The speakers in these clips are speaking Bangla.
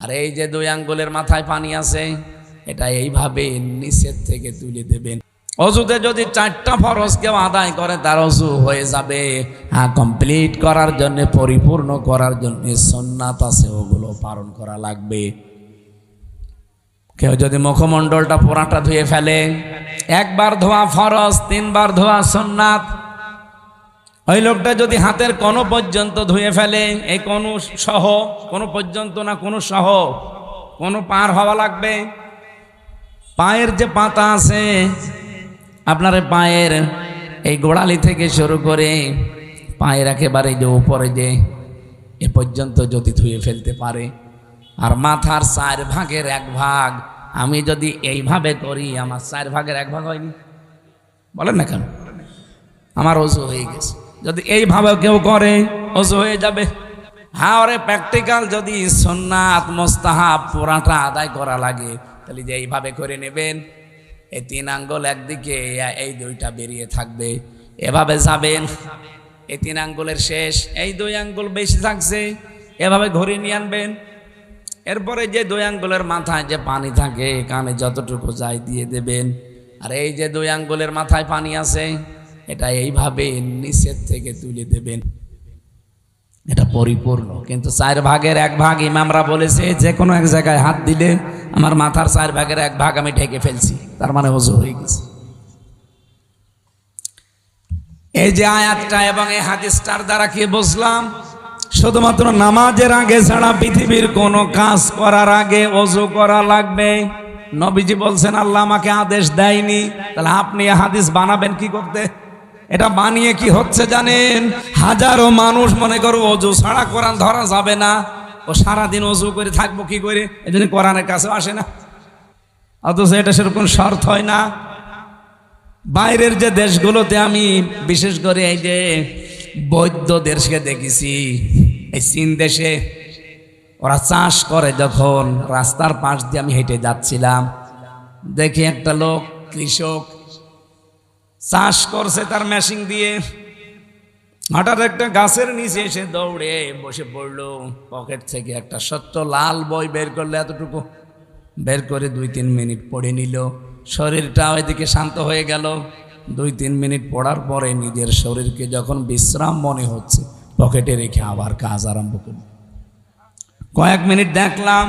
আর এই যে দুই আঙ্গুলের মাথায় পানি আছে, এটা এইভাবে নিচের থেকে তুলে দেবেন। অজুতে যদি চারটা ফরজ কেউ আদায় করে, তার অজু হয়ে যাবে। হ্যাঁ কমপ্লিট করার জন্য, পরিপূর্ণ করার জন্য সন্ন্যাত আছে, ওগুলো পালন করা লাগবে। কেউ যদি মুখমণ্ডলটা পোড়াটা ধুয়ে ফেলে, একবার ধোয়া ফরজ, তিনবার ধোয়া সন্ন্যাত ওই লোকটা যদি হাতের কোনো পর্যন্ত ধুয়ে ফেলে এই কোনো সহ কোনো পর্যন্ত না কোনো সহ কোনো পার হওয়া লাগবে? পায়ের যে পাতা আছে, আপনার পায়ের এই গোড়ালি থেকে শুরু করে পায়ের একেবারে যে উপরে যে এ পর্যন্ত যদি ধুয়ে ফেলতে পারে, আর মাথার চার ভাগের এক ভাগ, আমি যদি এইভাবে করি, আমার চার ভাগের এক ভাগ হয়নি? বলেন না কেন? আমার অজু হয়ে গেছে। যদি এইভাবে কেউ করে, অজু হয়ে যাবে। হ্যাঁ ওরে প্র্যাকটিক্যাল যদি সন্ন্যাত মোস্তাহাব পুরাটা আদায় করা লাগে, তাহলে যে এইভাবে করে নেবেন। এই তিন আঙ্গুল একদিকে, এই দুইটা বেরিয়ে থাকবে। এভাবে যাবেন, এই তিন আঙ্গুলের শেষ, এই দুই আঙ্গুল বেশি থাকছে, এভাবে ঘুরে নিয়ে আনবেন। এরপরে যে দুই আঙ্গুলের মাথায় যে পানি থাকে, কানে যতটুকু যায় দিয়ে দেবেন। আর এই যে দুই আঙ্গুলের মাথায় পানি আছে এটা এইভাবে নিচের থেকে তুলে দেবেন। এটা পরিপূর্ণ। কিন্তু চার ভাগের এক ভাগ ইমামরা বলেছে, যে কোনো এক জায়গায় হাত দিলে আমার মাথার চার ভাগের এক ভাগ আমি ঢেকে ফেলছি। তার মানে ওজু হয়ে গেছে। এই যে আয়াতটা এবং এই হাদিসটার দ্বারা কি বুঝলাম? শুধুমাত্র নামাজের আগে ছাড়া পৃথিবীর কোনো কাজ করার আগে অজু করা লাগবে। নবীজি বলছেন, আল্লাহ আমাকে আদেশ দেয়নি। তাহলে আপনি হাদিস বানাবেন কি করতে? এটা বানিয়ে কি হচ্ছে জানেন? হাজারো মানুষ মনে করো অজু ছাড়া কোরআন ধরা যাবে না। ও সারাদিন অজু করে থাকব কি করে? এই জন্য কোরআনের কাছেও আসে না। অথচ এটা সেরকম শর্ত হয় না। বাইরের যে দেশগুলোতে আমি বিশেষ করে এই যে বৈদ্য দেশকে দেখেছি, এই চীন দেশে ওরা চাষ করে যখন রাস্তার পাশ দিয়ে আমি হেঁটে যাচ্ছিলাম। দেখি একটা লোক কৃষক চাষ করছে তার মেশিন দিয়ে। হঠাৎ একটা গাছের নিচে এসে দৌড়ে বসে পড়ল। পকেট থেকে একটা সত্য লাল বই বের করল, এতটুকু বের করে দুই তিন মিনিট পড়ে নিল। শরীরটা ওইদিকে শান্ত হয়ে গেল। দুই তিন মিনিট পড়ার পরে নিজের শরীরকে যখন বিশ্রাম মনে হচ্ছে, পকেটে রেখে আবার কাজ আরম্ভ করল। কয়েক মিনিট দেখলাম,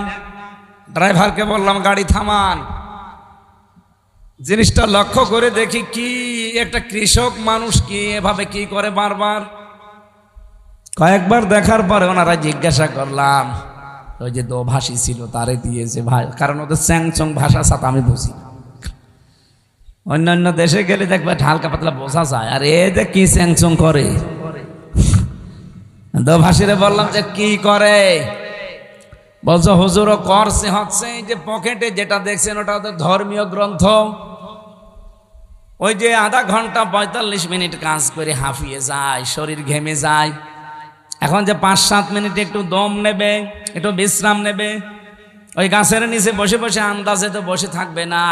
ড্রাইভারকে বললাম, গাড়ি থামান। জিনিসটা লক্ষ্য করে দেখি কি একটা কৃষক মানুষ কি, এভাবে কি করে বারবার? কয়েকবার দেখার পরে ওনারা জিজ্ঞাসা করলাম, ওই যে দোভাষী ছিল, তারে দিয়েছে ভাই। কারণ ওদের স্যাংচং ভাষা সাথে আমি বুঝি অন্যান্য দেশে গেলে দেখবে হালকা পাতলা বোঝা যায়। আর এ যে কি স্যাংচং করে? দোভাষীরে বললাম যে, কি করে? বলছো, হুজুরও করছে, হচ্ছে এই যে পকেটে যেটা দেখছেন, ওটা ওদের ধর্মীয় গ্রন্থ। ওই যে আধা ঘণ্টা পঁয়তাল্লিশ মিনিট কাজ করে হাঁফিয়ে যায়, শরীর ঘেমে যায়। এখন যে পাঁচ সাত মিনিট একটু দম নেবে, একটু বিশ্রাম নেবে, ওই গাছের নিচে বসে বসে আন্দাজে তো বসে থাকবে না।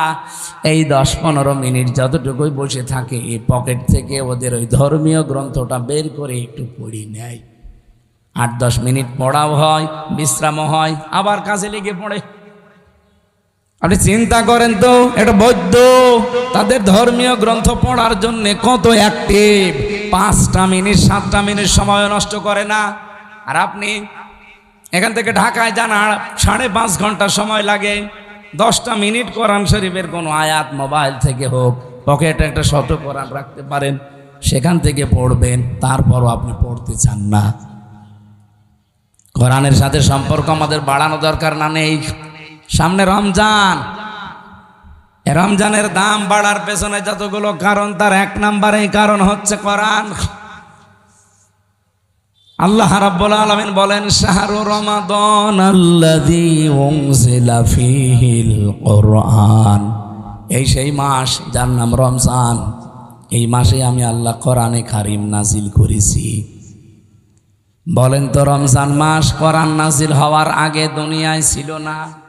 এই দশ পনেরো মিনিট যতটুকুই বসে থাকে, এই পকেট থেকে ওদের ওই ধর্মীয় গ্রন্থটা বের করে একটু পড়ি নেয়। আট দশ মিনিট পড়াও হয়, বিশ্রামও হয়, আবার কাজে লেগে পড়ে। আপনি চিন্তা করেন তো, এটা বৈদ্য। তাদের ধর্মীয় গ্রন্থ পড়ার জন্য কত অ্যাক্টিভ পাঁচটা মিনিট, সাতটা মিনিট সময় নষ্ট করে না। আর আপনি এখান থেকে ঢাকায় যান সাড়ে পাঁচ ঘণ্টা সময় লাগে। দশটা মিনিট কোরআন শরীফের কোনো আয়াত মোবাইল থেকে হোক, পকেটে একটা শত কোরআন রাখতে পারেন, সেখান থেকে পড়বেন, তারপরও আপনি পড়তে চান না। কোরআনের সাথে সম্পর্ক আমাদের বাড়ানো দরকার না নেই। সামনে রমজান। রমজানের দাম বাড়ার পেছনে যতগুলো কারণ, তার এক নাম্বারে কারণ হচ্ছে কোরআন। আল্লাহ রাব্বুল আলামিন বলেন, শাহরু রমাদান আল্লাযী উনজিলা ফীহিল কোরআন। এই সেই মাস যার নাম রমজান। এই মাসে আমি আল্লাহ কোরআনে কারিম নাজিল করেছি। বলেন তো, রমজান মাস কোরআন নাজিল হওয়ার আগে দুনিয়ায় ছিল না?